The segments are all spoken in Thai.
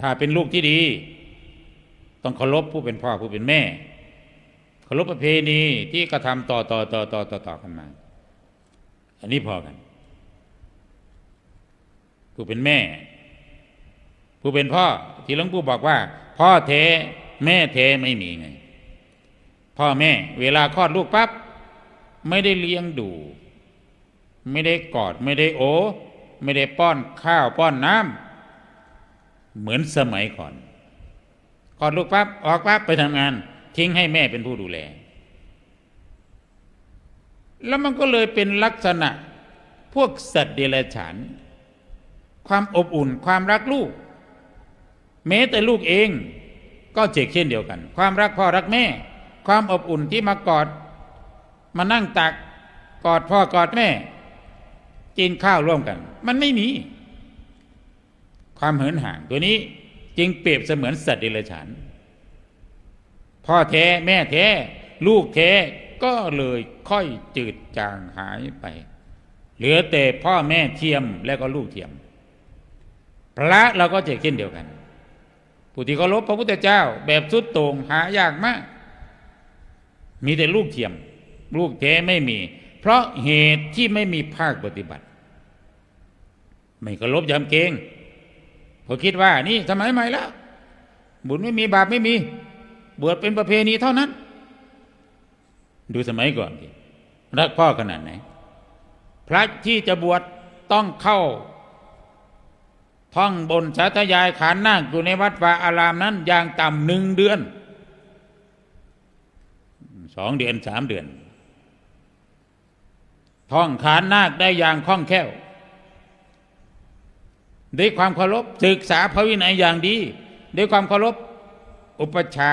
ถ้าเป็นลูกที่ดี ต้องเคารพผู้เป็นพ่อผู้เป็นแม่เคารพประเพณีที่กระทำต่อต่อต่อต่อต่อต่อกันมา อันนี้พอกัน ผู้เป็นแม่ ผู้เป็นพ่อ ที่หลวงปู่บอกว่า พ่อเทแม่เทไม่มีไง พ่อแม่ เวลาคลอดลูกปั๊บไม่ได้เลี้ยงดู ไม่ได้กอด ไม่ได้โอ ไม่ได้ป้อนข้าวป้อนน้ำ เหมือนสมัยก่อนคลอดลูกปั๊บออกปั๊บไปทำงาน ทิ้งให้แม่เป็นผู้ดูแล แล้วมันก็เลยเป็นลักษณะพวกสัตว์เดรัจฉาน ความอบอุ่นความรักลูก แม้แต่ลูกเองก็เจกเช่นเดียวกัน ความรักพ่อรักแม่ ความอบอุ่นที่มากอด มานั่งตักกอดพ่อกอดแม่กินข้าวร่วมกัน มันไม่มี ความเหินห่างตัวนี้จึงเปรียบเสมือนสัตว์เดรัจฉานพ่อแท้แม่แท้ ลูกแท้ก็เลยค่อยจืดจางหายไป เหลือแต่พ่อแม่เทียมและก็ลูกเทียม พระเราก็เจกเช่นเดียวกันผู้ที่เคารพพระพุทธเจ้าแบบสุดโต่งหายากมาก มีแต่ลูกเทียม ลูกแท้ไม่มี เพราะเหตุที่ไม่มีภาคปฏิบัติ ไม่เคารพยำเกรง พอคิดว่านี่สมัยใหม่แล้ว บุญไม่มีบาปไม่มี บวชเป็นประเพณีเท่านั้น ดูสมัยก่อนดิรักพ่อขนาดไหน พระที่จะบวชต้องเข้า ท่องบนสาธยายขานนาคอยู่ในวัดวาอารามนั้น อย่างต่ำหนึ่งเดือนสองเดือนสามเดือน ท่องขานนาคได้อย่างคล่องแคล่ว ด้วยความเคารพศึกษาพระวินัยอย่างดี ด้วยความเคารพอุปชา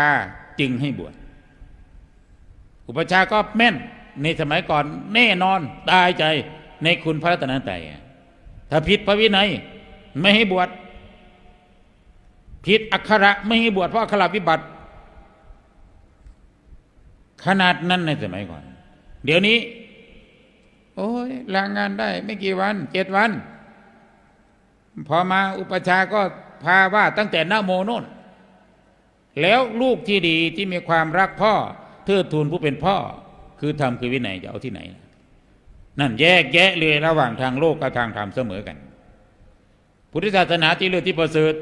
จึงให้บวชอุปชาก็แม่นในสมัยก่อนแน่นอนตายใจในคุณพระรัตนตรัยถ้าผิดพระวินัยไม่ให้บวชผิดอักขระไม่ให้บวชเพราะอักขระวิบัติ ขนาดนั้นในสมัยก่อน เดี๋ยวนี้ โอ้ยลางงานได้ ไม่กี่วันเจ็ดวัน พอมาอุปชาก็พาว่าตั้งแต่หน้าโมโน่นแล้วลูกที่ดีที่มีความรักพ่อ เทิดทูนผู้เป็นพ่อ คือธรรมคือวินัยจะเอาที่ไหน นั่นแยกแยะเลยระหว่างทางโลกกับทางธรรมเสมอกัน พุทธศาสนาที่เลือที่ประเสริฐ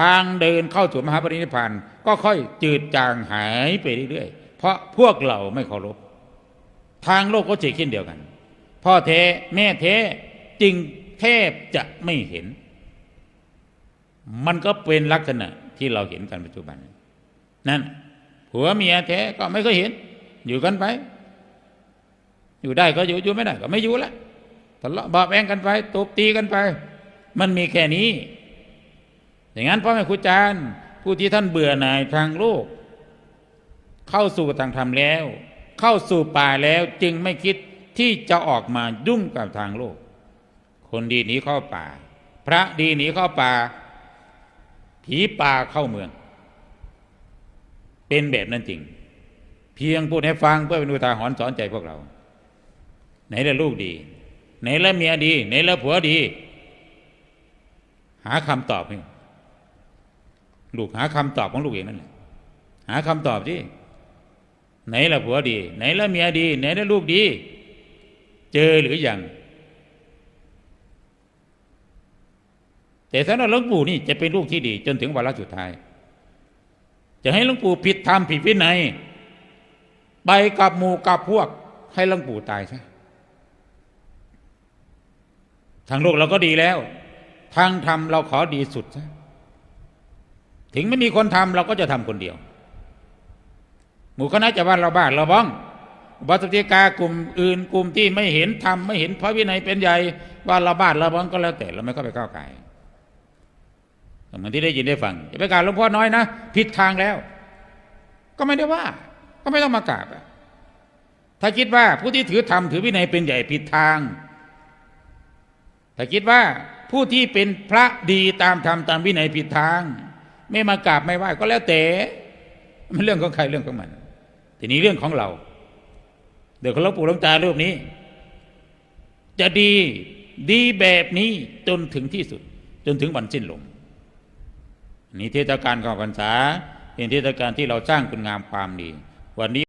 ทางเดินเข้าสู่มหาปรินิพพานก็ค่อยจืดจางหายไปเรื่อยๆ เพราะพวกเราไม่เคารพ ทางโลกก็เช่นเดียวกัน พ่อเทแม่เทจึง แทบจะไม่เห็น มันก็เป็นลักษณะที่เราเห็นกันปัจจุบัน นั่นผัวเมียแท้ก็ไม่เคยเห็น อยู่กันไป อยู่ได้ก็อยู่อยู่ไม่ได้ก็ไม่อยู่ละทะเลาะเบาแวงกันไปตบตีกันไป มันมีแค่นี้ อย่างนั้นพ่อแม่ครูอาจารย์ ผู้ที่ท่านเบื่อหน่ายทางโลก เข้าสู่ทางธรรมแล้ว เข้าสู่ป่าแล้วจึงไม่คิดที่จะออกมายุ่งกับทางโลก คนดีหนีเข้าป่า พระดีหนีเข้าป่า ผีป่าเข้าเมือง เป็นแบบนั้นจริง เพียงพูดให้ฟังเพื่อเป็นอุทาหรณ์สอนใจพวกเรา ไหนละลูกดี ไหนละเมียดี ไหนละผัวดี หาคำตอบให้ลูกหาคำตอบของลูกเองนั่นแหละหาคำตอบที่ไหนละผัวดี ไหนละเมียดี ไหนละลูกดี เจอหรืออยัง แต่สำหรับหลวงปู่นี่จะเป็นลูกที่ดี จนถึงวาระสุดท้าย จะให้หลวงปู่ผิดธรรมผิดวินัยไปกับหมู่กับพวก ให้หลวงปู่ตายซะทางโลกเราก็ดีแล้ว ทางธรรมเราขอดีสุดซะถึงไม่มีคนทำเราก็จะทำคนเดียว หมู่คณะจะว่าเราบ้าเราบ้องบัตติกากลุ่มอื่นกลุ่มที่ไม่เห็นธรรมไม่เห็นพระวินัยเป็นใหญ่ว่าเราบ้าเราบ้องก็แล้วแต่เราไม่เข้าไปก้าวไก่ เหมือนที่ได้ยินได้ฟังอย่าไปกราบหลวงพ่อน้อยนะผิดทางแล้ว ก็ไม่ได้ว่า ก็ไม่ต้องมากราบอะถ้าคิดว่าผู้ที่ถือธรรมถือวินัยเป็นใหญ่ผิดทาง ถ้าคิดว่าผู้ที่เป็นพระดีตามธรรมตามวินัยผิดทาง ไม่มากราบไม่ไหว้ก็แล้วแต่มันเรื่องของใครเรื่องของมัน ทีนี้เรื่องของเรา เดี๋ยวเขาหลวงปู่หลวงตารูปนี้ จะดีดีแบบนี้จนถึงที่สุด จนถึงวันสิ้นลม นี่เทศกาลเข้าพรรษาเป็นเทศการที่เราสร้างคุณงามความดี วันนี้